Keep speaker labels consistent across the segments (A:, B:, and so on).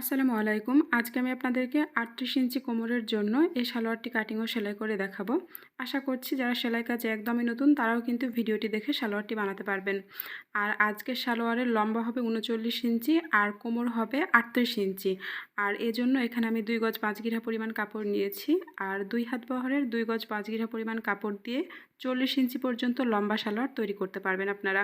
A: আসসালামু আলাইকুম। আজকে আমি আপনাদেরকে আটত্রিশ ইঞ্চি কোমরের জন্য এই সালোয়ারটি কাটিং ও সেলাই করে দেখাবো। আশা করছি যারা সেলাই কাজে একদমই নতুন, তারাও কিন্তু ভিডিওটি দেখে সালোয়ারটি বানাতে পারবেন। আর আজকের সালোয়ারের লম্বা হবে উনচল্লিশ ইঞ্চি আর কোমর হবে আটত্রিশ ইঞ্চি। আর এজন্য এখানে আমি দুই গজ পাঁচ গিরা পরিমাণ কাপড় নিয়েছি। আর দুই হাত বহরের দুই গজ পাঁচ গিরা পরিমাণ কাপড় দিয়ে চল্লিশ ইঞ্চি পর্যন্ত লম্বা সালোয়ার তৈরি করতে পারবেন আপনারা।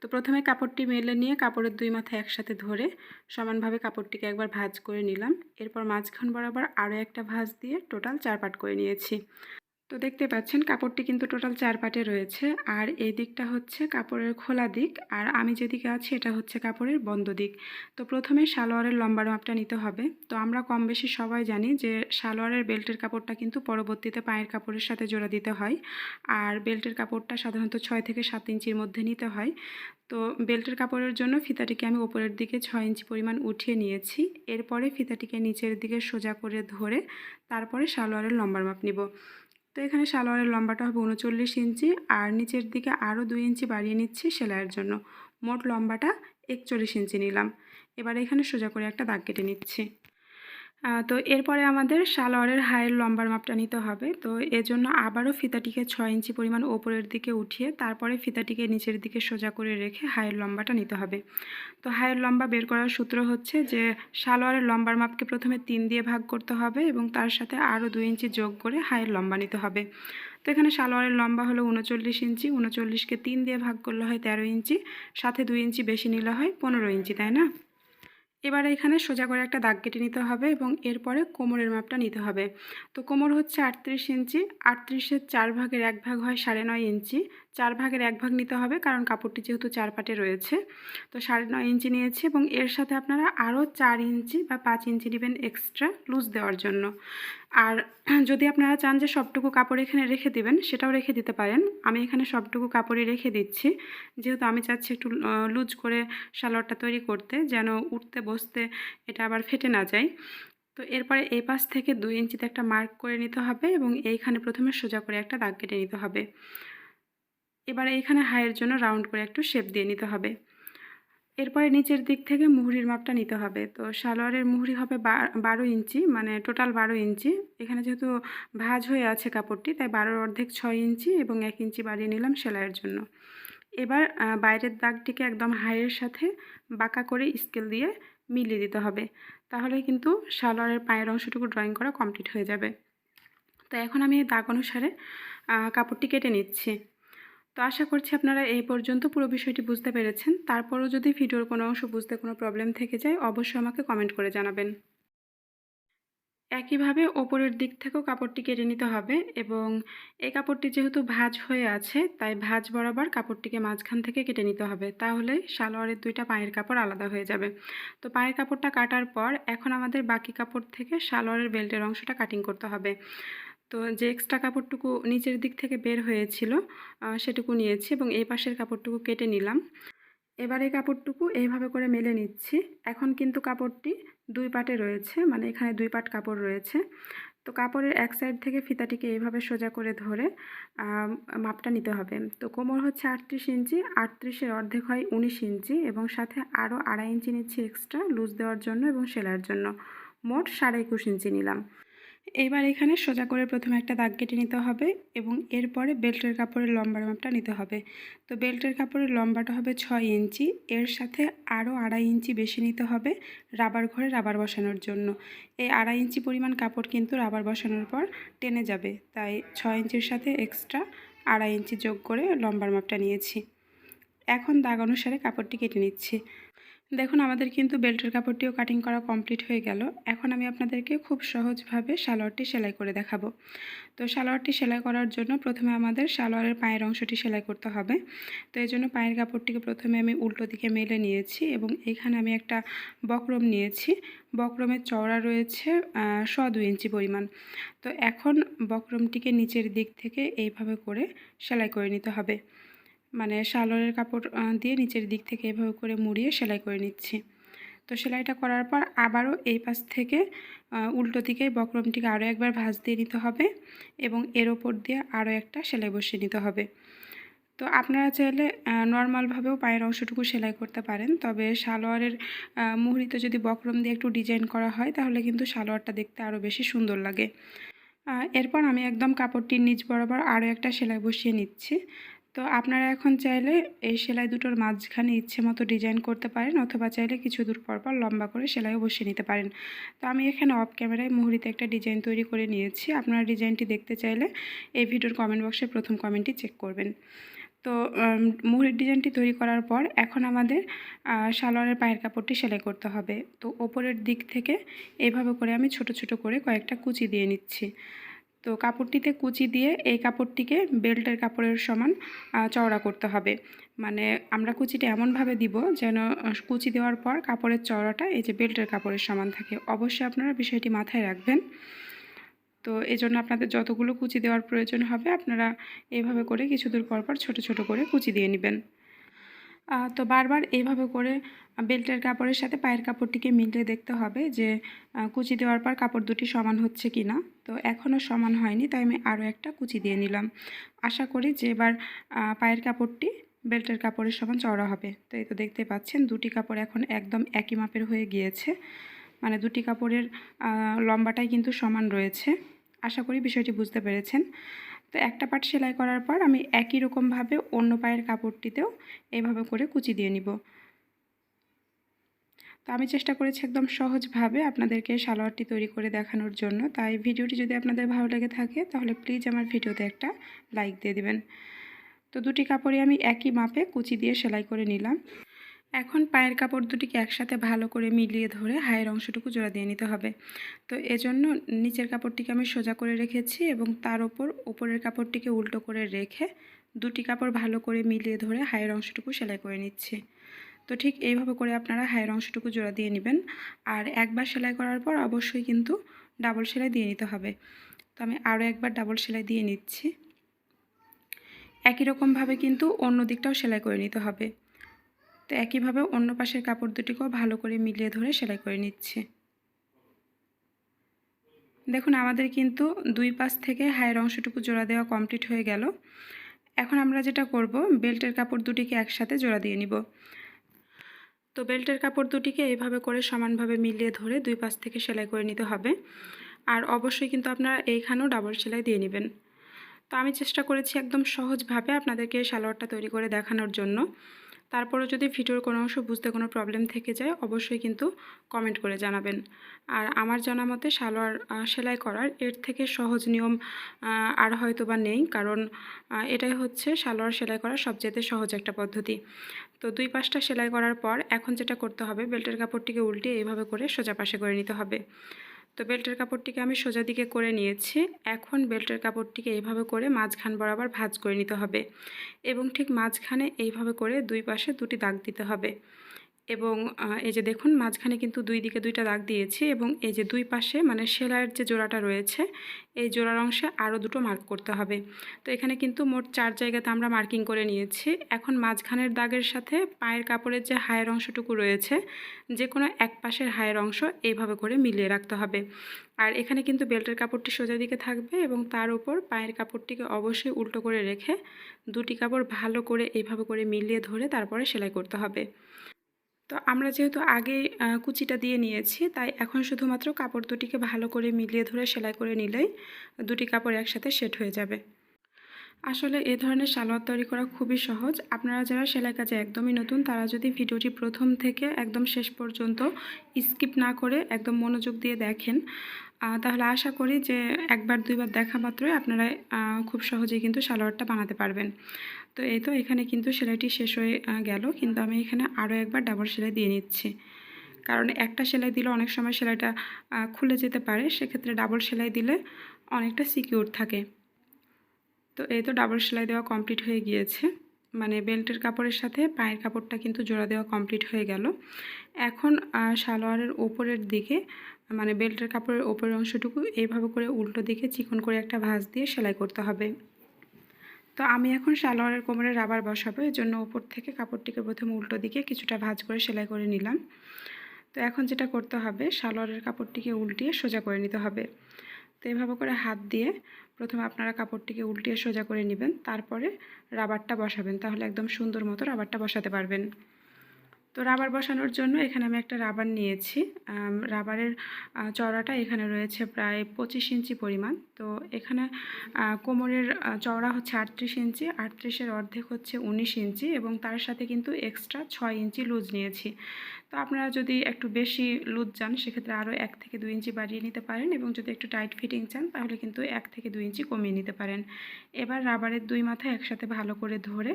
A: তো প্রথমে কাপড়টি মেলে নিয়ে কাপড়ের দুই মাথা একসাথে ধরে সমানভাবে কাপড়টিকে একবার ভাঁজ করে নিলাম। এরপর মাঝখান বরাবর আরও একটা ভাঁজ দিয়ে টোটাল চার পাট করে নিয়েছি। তো দেখতে পাচ্ছেন কাপড়টি কিন্তু টোটাল চার পাটে রয়েছে। আর এই দিকটা হচ্ছে কাপড়ের খোলা দিক আর আমি যেদিকে আছি এটা হচ্ছে কাপড়ের বন্ধ দিক। তো প্রথমে সালোয়ারের লম্বার মাপটা নিতে হবে। তো আমরা কম বেশি সবাই জানি যে সালোয়ারের বেল্টের কাপড়টা কিন্তু পরবর্তীতে পায়ের কাপড়ের সাথে জোড়া দিতে হয়। আর বেল্টের কাপড়টা সাধারণত ছয় থেকে সাত ইঞ্চির মধ্যে নিতে হয়। তো বেল্টের কাপড়ের জন্য ফিতাটিকে আমি ওপরের দিকে ছয় ইঞ্চি পরিমাণ উঠিয়ে নিয়েছি। এরপরে ফিতাটিকে নিচের দিকে সোজা করে ধরে তারপরে সালোয়ারের লম্বার মাপ নিব। তো এখানে সালোয়ারের লম্বাটা হবে উনচল্লিশ ইঞ্চি আর নিচের দিকে আরও দুই ইঞ্চি বাড়িয়ে নিচ্ছি সেলাইয়ের জন্য। মোট লম্বাটা একচল্লিশ ইঞ্চি নিলাম। এবার এখানে সোজা করে একটা দাগ কেটে নিচ্ছি। তো এরপরে আমাদের সালোয়ারের হায়ের লম্বার মাপটা নিতে হবে। তো এজন্য আবারও ফিতাটিকে ছয় ইঞ্চি পরিমাণ ওপরের দিকে উঠিয়ে তারপরে ফিতাটিকে নিচের দিকে সোজা করে রেখে হায়ের লম্বাটা নিতে হবে। তো হায়ের লম্বা বের করার সূত্র হচ্ছে যে সালোয়ারের লম্বার মাপকে প্রথমে তিন দিয়ে ভাগ করতে হবে এবং তার সাথে আরও দুই ইঞ্চি যোগ করে হায়ের লম্বা নিতে হবে। তো এখানে সালোয়ারের লম্বা হলো উনচল্লিশ ইঞ্চি, উনচল্লিশকে তিন দিয়ে ভাগ করলে হয় তেরো ইঞ্চি, সাথে দুই ইঞ্চি বেশি নিলে হয় পনেরো ইঞ্চি, তাই না? এবার এখানে সোজা করে একটা দাগ কেটে নিতে হবে এবং এরপরে কোমরের মাপটা নিতে হবে। তো কোমর হচ্ছে আটত্রিশ ইঞ্চি, আটত্রিশের চার ভাগের এক ভাগ হয় সাড়ে নয় ইঞ্চি। চার ভাগের এক ভাগ নিতে হবে কারণ কাপড়টি যেহেতু চার পাটে রয়েছে। তো সাড়ে নয় ইঞ্চি নিয়েছি এবং এর সাথে আপনারা আরও চার ইঞ্চি বা পাঁচ ইঞ্চি নেবেন এক্সট্রা লুজ দেওয়ার জন্য। আর যদি আপনারা চান যে সবটুকু কাপড় এখানে রেখে দিবেন, সেটাও রেখে দিতে পারেন। আমি এখানে সবটুকু কাপড়ই রেখে দিচ্ছি। যেহেতু আমি চাচ্ছি একটু লুজ করে সালোয়ারটা তৈরি করতে, যেন উঠতে, বসতে এটা আবার ফেটে না যায়। তো এরপরে এই পাশ থেকে দুই ইঞ্চিতে একটা মার্ক করে নিতে হবে এবং এইখানে প্রথমে সোজা করে একটা দাগ কেটে নিতে হবে। এবারে এইখানে হাইয়ের জন্য রাউন্ড করে একটু শেপ দিয়ে নিতে হবে। এরপরে নিচের দিক থেকে মুহুরির মাপটা নিতে হবে। তো সালোয়ারের মুহুরি হবে বারো ইঞ্চি মানে টোটাল বারো ইঞ্চি। এখানে যেহেতু ভাজ হয়ে আছে কাপড়টি, তাই বারোর অর্ধেক ছয় ইঞ্চি এবং এক ইঞ্চি বাড়িয়ে নিলাম সেলাইয়ের জন্য। এবার বাইরের দাগটিকে একদম হাইয়ের সাথে বাঁকা করে স্কেল দিয়ে মিলিয়ে দিতে হবে। তাহলে কিন্তু সালোয়ারের পায়ের অংশটুকু ড্রয়িং করা কমপ্লিট হয়ে যাবে। তো এখন আমি দাগ অনুসারে কাপড়টি কেটে নিচ্ছি। তো আশা করছি আপনারা এই পর্যন্ত পুরো বিষয়টি বুঝতে পেরেছেন। তারপরও যদি ভিডিওর কোনো অংশ বুঝতে কোনো প্রবলেম থেকে যায়, অবশ্যই আমাকে কমেন্ট করে জানাবেন। একইভাবে ওপরের দিক থেকেও কাপড়টি কেটে নিতে হবে এবং এই কাপড়টি যেহেতু ভাজ হয়ে আছে, তাই ভাজ বরাবর কাপড়টিকে মাঝখান থেকে কেটে নিতে হবে। তাহলে সালোয়ারের দুইটা পায়ের কাপড় আলাদা হয়ে যাবে। তো পায়ের কাপড়টা কাটার পর এখন আমাদের বাকি কাপড় থেকে সালোয়ারের বেল্টের অংশটা কাটিং করতে হবে। তো যে এক্সট্রা কাপড়টুকু নিচের দিক থেকে বের হয়েছিল সেটুকু নিয়েছি এবং এই পাশের কাপড়টুকু কেটে নিলাম। এবার এই কাপড়টুকু এইভাবে করে মেলে নিচ্ছি। এখন কিন্তু কাপড়টি দুই পাটে রয়েছে মানে এখানে দুই পাট কাপড় রয়েছে। তো কাপড়ের এক সাইড থেকে ফিতাটিকে এইভাবে সোজা করে ধরে মাপটা নিতে হবে। তো কোমর হচ্ছে আটত্রিশ ইঞ্চি, আটত্রিশের অর্ধেক হয় উনিশ ইঞ্চি এবং সাথে আরও আড়াই ইঞ্চি নিচ্ছি এক্সট্রা লুজ দেওয়ার জন্য এবং সেলার জন্য। মোট সাড়ে একুশ ইঞ্চি নিলাম। এইবার এখানে সোজা করে প্রথমে একটা দাগ কেটে নিতে হবে এবং এরপরে বেল্টের কাপড়ের লম্বার মাপটা নিতে হবে। তো বেল্টের কাপড়ের লম্বাটা হবে ছয় ইঞ্চি, এর সাথে আরও আড়াই ইঞ্চি বেশি নিতে হবে রাবার ঘরে রাবার বসানোর জন্য। এই আড়াই ইঞ্চি পরিমাণ কাপড় কিন্তু রাবার বসানোর পর টেনে যাবে, তাই ছয় ইঞ্চির সাথে এক্সট্রা আড়াই ইঞ্চি যোগ করে লম্বার মাপটা নিয়েছি। এখন দাগ অনুসারে কাপড়টি কেটে নিচ্ছি। দেখুন, আমাদের কিন্তু বেল্টের কাপড়টিও কাটিং করা কমপ্লিট হয়ে গেল। এখন আমি আপনাদেরকে খুব সহজভাবে সালোয়ারটি সেলাই করে দেখাবো। তো সালোয়ারটি সেলাই করার জন্য প্রথমে আমাদের সালোয়ারের পায়ের অংশটি সেলাই করতে হবে। তো এই জন্য পায়ের কাপড়টিকে প্রথমে আমি উল্টো দিকে মেলে নিয়েছি এবং এখানে আমি একটা বক্রম নিয়েছি। বক্রমের চওড়া রয়েছে শ দুই ইঞ্চি পরিমাণ। তো এখন বক্রমটিকে নিচের দিক থেকে এইভাবে করে সেলাই করে নিতে হবে। মানে সালোয়ারের কাপড় দিয়ে নিচের দিক থেকে এভাবে করে মুড়িয়ে সেলাই করে নিচ্ছি। তো সেলাইটা করার পর আবারও এই পাশ থেকে উল্টো দিকে বক্রমটিকে আরও একবার ভাঁজ দিয়ে নিতে হবে এবং এর ওপর দিয়ে আরও একটা সেলাই বসিয়ে নিতে হবে। তো আপনারা চাইলে নর্মালভাবেও পায়ের অংশটুকু সেলাই করতে পারেন, তবে সালোয়ারের মুহুরিতে যদি বক্রম দিয়ে একটু ডিজাইন করা হয়, তাহলে কিন্তু সালোয়ারটা দেখতে আরও বেশি সুন্দর লাগে। এরপর আমি একদম কাপড়টির নিচ বরাবর আরও একটা সেলাই বসিয়ে নিচ্ছি। তো আপনারা এখন চাইলে এই সেলাই দুটোর মাঝখানে ইচ্ছে মতো ডিজাইন করতে পারেন অথবা চাইলে কিছু দূর পর পর লম্বা করে সেলাইও বসিয়ে নিতে পারেন। তো আমি এখানে অফ ক্যামেরায় মুহুরিতে একটা ডিজাইন তৈরি করে নিয়েছি। আপনারা ডিজাইনটি দেখতে চাইলে এই ভিডিওর কমেন্ট বক্সে প্রথম কমেন্টটি চেক করবেন। তো মুহুরির ডিজাইনটি তৈরি করার পর এখন আমাদের সালোয়ারের পায়ের কাপড়টি সেলাই করতে হবে। তো ওপরের দিক থেকে এইভাবে করে আমি ছোট ছোট করে কয়েকটা কুচি দিয়ে নিচ্ছি। তো কাপড়টিতে কুচি দিয়ে এই কাপড়টিকে বেল্টের কাপড়ের সমান চওড়া করতে হবে। মানে আমরা কুচিটা এমনভাবে দিব যেন কুচি দেওয়ার পর কাপড়ের চওড়াটা এই যে বেল্টের কাপড়ের সমান থাকে। অবশ্যই আপনারা বিষয়টি মাথায় রাখবেন। তো এই জন্য আপনাদের যতগুলো কুচি দেওয়ার প্রয়োজন হবে, আপনারা এইভাবে করে কিছু দূর পর পর ছোটো ছোটো করে কুচি দিয়ে নেবেন। তো বারবার এইভাবে করে বেল্টের কাপড়ের সাথে পায়ের কাপড়টিকে মিলিয়ে দেখতে হবে যে কুচি দেওয়ার পর কাপড় দুটি সমান হচ্ছে কি না তো এখনও সমান হয়নি, তাই আমি আরও একটা কুচি দিয়ে নিলাম। আশা করি যে এবার পায়ের কাপড়টি বেল্টের কাপড়ের সমান চওড়া হবে। তো এই তো দেখতে পাচ্ছেন, দুটি কাপড় এখন একদম একই মাপের হয়ে গিয়েছে। মানে দুটি কাপড়ের লম্বাটাই কিন্তু সমান রয়েছে। আশা করি বিষয়টি বুঝতে পেরেছেন। তো একটা পাট সেলাই করার পর আমি একই রকমভাবে অন্য পায়ের কাপড়টিতেও এইভাবে করে কুচি দিয়ে নিব। তো আমি চেষ্টা করেছি একদম সহজভাবে আপনাদেরকে সালোয়ারটি তৈরি করে দেখানোর জন্য। তাই ভিডিওটি যদি আপনাদের ভালো লেগে থাকে, তাহলে প্লিজ আমার ভিডিওতে একটা লাইক দিয়ে দিবেন। তো দুটি কাপড়ে আমি একই মাপে কুচি দিয়ে সেলাই করে নিলাম। এখন পায়ের কাপড় দুটিকে একসাথে ভালো করে মিলিয়ে ধরে হায়ের অংশটুকু জোড়া দিয়ে নিতে হবে। তো এজন্য নিচের কাপড়টিকে আমি সোজা করে রেখেছি এবং তার ওপর ওপরের কাপড়টিকে উল্টো করে রেখে দুটি কাপড় ভালো করে মিলিয়ে ধরে হায়ের অংশটুকু সেলাই করে নিচ্ছি। তো ঠিক এইভাবে করে আপনারা হায়ের অংশটুকু জোড়া দিয়ে নেবেন। আর একবার সেলাই করার পর অবশ্যই কিন্তু ডাবল সেলাই দিয়ে নিতে হবে। তো আমি আরও একবার ডাবল সেলাই দিয়ে নিচ্ছি। একই রকমভাবে কিন্তু অন্য দিকটাও সেলাই করে নিতে হবে। তো একইভাবে অন্য পাশের কাপড় দুটিকেও ভালো করে মিলিয়ে ধরে সেলাই করে নিচ্ছে। দেখুন, আমাদের কিন্তু দুই পাশ থেকে হায়ের অংশটুকু জোড়া দেওয়া কমপ্লিট হয়ে গেল। এখন আমরা যেটা করব, বেল্টের কাপড় দুটিকে একসাথে জোড়া দিয়ে নিব। তো বেল্টের কাপড় দুটিকে এইভাবে করে সমানভাবে মিলিয়ে ধরে দুই পাশ থেকে সেলাই করে নিতে হবে। আর অবশ্যই কিন্তু আপনারা এইখানেও ডাবল সেলাই দিয়ে নেবেন। তো আমি চেষ্টা করেছি একদম সহজভাবে আপনাদেরকে সালোয়ারটা তৈরি করে দেখানোর জন্য। তারপরেও যদি ভিডিওর কোনো অংশ বুঝতে কোনো প্রবলেম থেকে যায়, অবশ্যই কিন্তু কমেন্ট করে জানাবেন। আর আমার জানা মতে সালোয়ার সেলাই করার এর থেকে সহজ নিয়ম আর হয়তো বা নেই। কারণ এটাই হচ্ছে সালোয়ার সেলাই করার সবচেয়ে সহজ একটা পদ্ধতি। তো দুই পাশটা সেলাই করার পর এখন যেটা করতে হবে, বেল্টের কাপড়টিকে উল্টে এইভাবে করে সোজা পাশে করে নিতে হবে। তো বেল্টের কাপড়টিকে আমি সোজা দিকে করে নিয়েছি। এখন বেল্টের কাপড়টিকে এইভাবে করে মাঝখান বরাবর ভাঁজ করে নিতে হবে এবং ঠিক মাঝখানে এইভাবে করে দুই পাশে দুটি দাগ দিতে হবে। এবং এই যে দেখুন, মাঝখানে কিন্তু দুই দিকে দুইটা দাগ দিয়েছি এবং এই যে দুই পাশে মানে সেলাইয়ের যে জোড়াটা রয়েছে, এই জোড়ার অংশে আরও দুটো মার্ক করতে হবে। তো এখানে কিন্তু মোট চার জায়গাতে আমরা মার্কিং করে নিয়েছি। এখন মাঝখানের দাগের সাথে পায়ের কাপড়ের যে হায়ের অংশটুকু রয়েছে যে কোনো এক পাশের হায়ের অংশ এইভাবে করে মিলিয়ে রাখতে হবে। আর এখানে কিন্তু বেল্টের কাপড়টি সোজা দিকে থাকবে এবং তার উপর পায়ের কাপড়টিকে অবশ্যই উল্টো করে রেখে দুটি কাপড় ভালো করে এইভাবে করে মিলিয়ে ধরে তারপরে সেলাই করতে হবে। তো আমরা যেহেতু আগে কুচিটা দিয়ে নিয়েছি, তাই এখন শুধুমাত্র কাপড় দুটিকে ভালো করে মিলিয়ে ধরে সেলাই করে নিলেই দুটি কাপড় একসাথে সেট হয়ে যাবে। আসলে এ ধরনের সালোয়ার তৈরি করা খুবই সহজ। আপনারা যারা সেলাই কাজে একদমই নতুন, তারা যদি ভিডিওটি প্রথম থেকে একদম শেষ পর্যন্ত স্কিপ না করে একদম মনোযোগ দিয়ে দেখেন তাহলে আশা করি যে একবার, দুইবার দেখা মাত্রই আপনারা খুব সহজেই কিন্তু সালোয়ারটা বানাতে পারবেন। তো এই তো এখানে কিন্তু সেলাইটি শেষ হয়ে গেল। কিন্তু আমি এখানে আরও একবার ডাবল সেলাই দিয়ে নিচ্ছি। কারণ একটা সেলাই দিলে অনেক সময় সেলাইটা খুলে যেতে পারে। সেক্ষেত্রে ডাবল সেলাই দিলে অনেকটা সিকিউর থাকে। তো এই তো ডাবল সেলাই দেওয়া কমপ্লিট হয়ে গিয়েছে। মানে বেল্টের কাপড়ের সাথে পায়ের কাপড়টা কিন্তু জোড়া দেওয়া কমপ্লিট হয়ে গেল। এখন সালোয়ারের ওপরের দিকে মানে বেল্টের কাপড়ের ওপরের অংশটুকু এইভাবে করে উল্টো দিকে চিকন করে একটা ভাঁজ দিয়ে সেলাই করতে হবে। তো আমি এখন সালোয়ারের কোমরে রাবার বসাবো এর জন্য উপর থেকে কাপড়টিকে প্রথমে উল্টো দিকে কিছুটা ভাজ করে সেলাই করে নিলাম। তো এখন যেটা করতে হবে, সালোয়ারের কাপড়টিকে উল্টিয়ে সোজা করে নিতে হবে। তো এভাবে করে হাত দিয়ে প্রথমে আপনারা কাপড়টিকে উল্টিয়ে সোজা করে নেবেন, তারপরে রাবারটা বসাবেন, তাহলে একদম সুন্দর মতো রাবারটা বসাতে পারবেন। তো রাবার বসানোর জন্য এখানে আমি একটা রাবার নিয়েছি। রাবারের চওড়াটা এখানে রয়েছে প্রায় পঁচিশ ইঞ্চি পরিমাণ। তো এখানে কোমরের চওড়া হচ্ছে আটত্রিশ ইঞ্চি, আটত্রিশের অর্ধেক হচ্ছে উনিশ ইঞ্চি এবং তার সাথে কিন্তু এক্সট্রা ছয় ইঞ্চি লুজ নিয়েছি। তো আপনারা যদি একটু বেশি লুজ চান, সেক্ষেত্রে আরও এক থেকে দুই ইঞ্চি বাড়িয়ে নিতে পারেন এবং যদি একটু টাইট ফিটিং চান, তাহলে কিন্তু এক থেকে দুই ইঞ্চি কমিয়ে নিতে পারেন। এবার রাবারের দুই মাথা একসাথে ভালো করে ধরে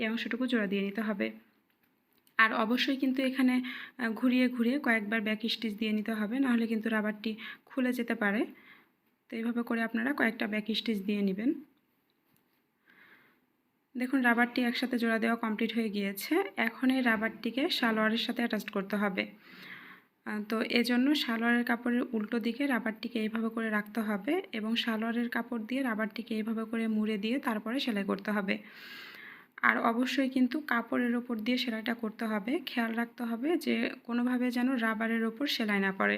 A: এই অংশটুকু জোড়া দিয়ে নিতে হবে। আর অবশ্যই কিন্তু এখানে ঘুরিয়ে ঘুরিয়ে কয়েকবার ব্যাক স্টিচ দিয়ে নিতে হবে, নাহলে কিন্তু রাবারটি খুলে যেতে পারে। তো এইভাবে করে আপনারা কয়েকটা ব্যাক স্টিচ দিয়ে নেবেন। দেখুন, রাবারটি একসাথে জোড়া দেওয়া কমপ্লিট হয়ে গিয়েছে। এখন এই রাবারটিকে সালোয়ারের সাথে অ্যাটাচ করতে হবে। তো এজন্য সালোয়ারের কাপড়ের উল্টো দিকে রাবারটিকে এইভাবে করে রাখতে হবে এবং সালোয়ারের কাপড় দিয়ে রাবারটিকে এইভাবে করে মুড়ে দিয়ে তারপরে সেলাই করতে হবে। আর অবশ্যই কিন্তু কাপড়ের ওপর দিয়ে সেলাইটা করতে হবে। খেয়াল রাখতে হবে যে কোনোভাবে যেন রাবারের ওপর সেলাই না পড়ে।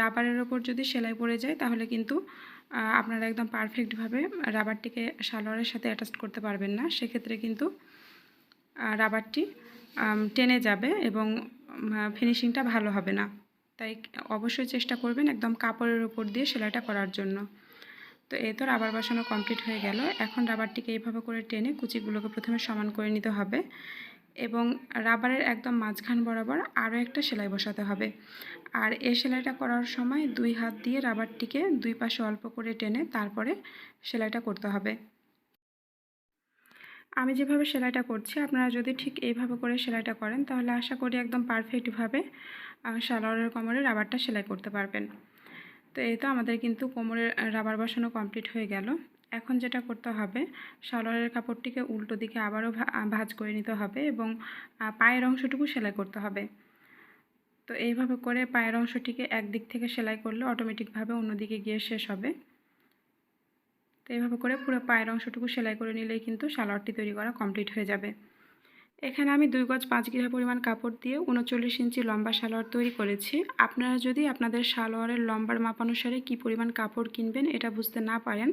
A: রাবারের ওপর যদি সেলাই পড়ে যায় তাহলে কিন্তু আপনারা একদম পারফেক্টভাবে রাবারটিকে সালোয়ারের সাথে অ্যাটাচ করতে পারবেন না। সেক্ষেত্রে কিন্তু রাবারটি টেনে যাবে এবং ফিনিশিংটা ভালো হবে না। তাই অবশ্যই চেষ্টা করবেন একদম কাপড়ের ওপর দিয়ে সেলাইটা করার জন্য। তো এই তো রাবার বসানো কমপ্লিট হয়ে গেল। এখন রাবারটিকে এইভাবে করে টেনে কুচিগুলোকে প্রথমে সমান করে নিতে হবে এবং রাবারের একদম মাঝখান বরাবর আরও একটা সেলাই বসাতে হবে। আর এই সেলাইটা করার সময় দুই হাত দিয়ে রাবারটিকে দুই পাশে অল্প করে টেনে তারপরে সেলাইটা করতে হবে। আমি যেভাবে সেলাইটা করছি, আপনারা যদি ঠিক এইভাবে করে সেলাইটা করেন, তাহলে আশা করি একদম পারফেক্টভাবে সালোয়ারের কোমরে রাবারটা সেলাই করতে পারবেন। তো এই তো আমাদের কিন্তু কোমরের রাবার বসানো কমপ্লিট হয়ে গেল। এখন যেটা করতে হবে, সালোয়ারের কাপড়টিকে উল্টো দিকে আবারও ভাঁজ করে নিতে হবে এবং পায়ের অংশটুকু সেলাই করতে হবে। তো এইভাবে করে পায়ের অংশটিকে একদিক থেকে সেলাই করলে অটোমেটিকভাবে অন্যদিকে গিয়ে শেষ হবে। তো এইভাবে করে পুরো পায়ের অংশটুকু সেলাই করে নিলেই কিন্তু সালোয়ারটি তৈরি করা কমপ্লিট হয়ে যাবে। এখানে আমি দুই গজ পাঁচ গিরা পরিমাণ কাপড় দিয়ে উনচল্লিশ ইঞ্চি লম্বা সালোয়ার তৈরি করেছি। আপনারা যদি আপনাদের সালোয়ারের লম্বার মাপ অনুসারে কী পরিমাণ কাপড় কিনবেন এটা বুঝতে না পারেন,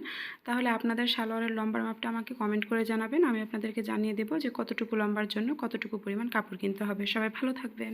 A: তাহলে আপনাদের সালোয়ারের লম্বার মাপটা আমাকে কমেন্ট করে জানাবেন। আমি আপনাদেরকে জানিয়ে দেবো যে কতটুকু লম্বার জন্য কতটুকু পরিমাণ কাপড় কিনতে হবে। সবাই ভালো থাকবেন।